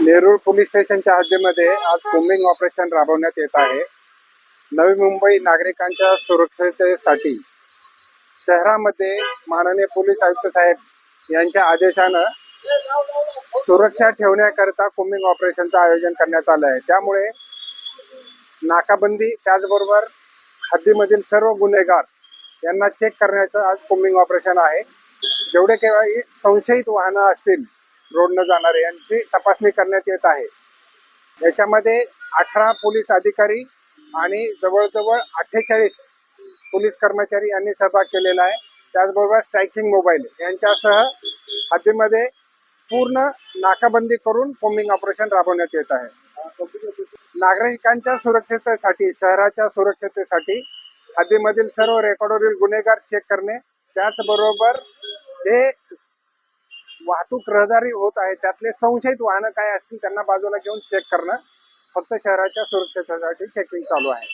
Nerul police स्टेशनच्या हद्दीमध्ये आज combing operation राबवण्यात येत आहे. नवी मुंबई नागरिकांच्या सुरक्षिततेसाठी शहरामध्ये माननीय पोलीस आयुक्त साहेब यांच्या आदेशानं सुरक्षा ठेवण्याकरता कोम्बिंग ऑपरेशनचं आयोजन करण्यात आलं आहे. त्यामुळे नाकाबंदी त्याचबरोबर हद्दीमधील सर्व गुन्हेगार यांना चेक करण्याचं आज कोम्बिंग ऑपरेशन आहे. जेवढे काही संशयित वाहनं असतील रोडनं जाणारे यांची तपासणी करण्यात येत आहे. याच्यामध्ये अठरा पोलीस अधिकारी आणि जवळजवळ अठ्ठेचाळीस पोलीस कर्मचारी यांनी सहभाग केलेला आहे. त्याचबरोबर स्ट्रायकिंग मोबाईल यांच्यासह हद्दीमध्ये पूर्ण नाकाबंदी करून कोम्बिंग ऑपरेशन राबवण्यात येत आहे. नागरिकांच्या सुरक्षिततेसाठी शहराच्या सुरक्षिततेसाठी हद्दीमधील सर्व रेकॉर्डवरील गुन्हेगार चेक करणे त्याचबरोबर जे वाहतूक रहदारी होत आहे त्यातले संशयित वाहनं काय असतील त्यांना बाजूला घेऊन चेक करणं फक्त शहराच्या सुरक्षेसाठी चेकिंग चालू आहे.